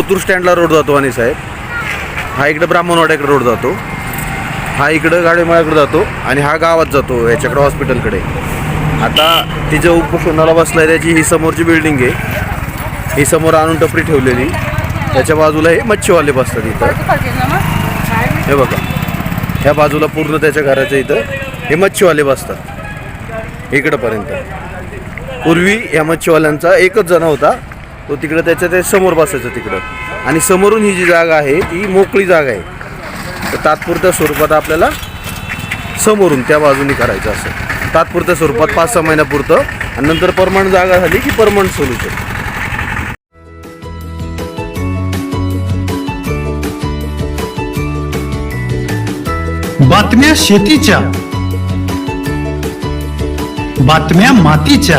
कोतूर स्टँडला road जातो आणि साहेब. हा इकडं ब्राह्मणवाड्याकडे रोड जातो. हा इकडं गाडीमाळ्याकडे जातो आणि हा गावात जातो याच्याकडे हॉस्पिटलकडे. आता तिच्या उपोषणाला बसला त्याची ही समोरची बिल्डिंग आहे. ही समोर आणून टपरी ठेवलेली. त्याच्या बाजूला हे मच्छीवाले बसतात इथं. हे बघा. ह्या बाजूला पूर्ण त्याच्या घराच्या इथं हे मच्छीवाले बसतात. इकडंपर्यंत. पूर्वी या मच्छीवाल्यांचा एकच जण होता. तो तिकडं त्याच्या ते समोर बसायचं तिकडं. आणि समोरून ही जी जागा आहे ती मोकळी जागा आहे. तर तात्पुरत्या स्वरूपात आपल्याला समोरून त्या बाजूनी करायचं असं. तात्पुरत्या स्वरूपात पाच सहा महिन्यापुरतं. आणि नंतर परमनंट जागा झाली की परमनंट सोल्युशन. बातम्या शेतीच्या बातम्या मातीच्या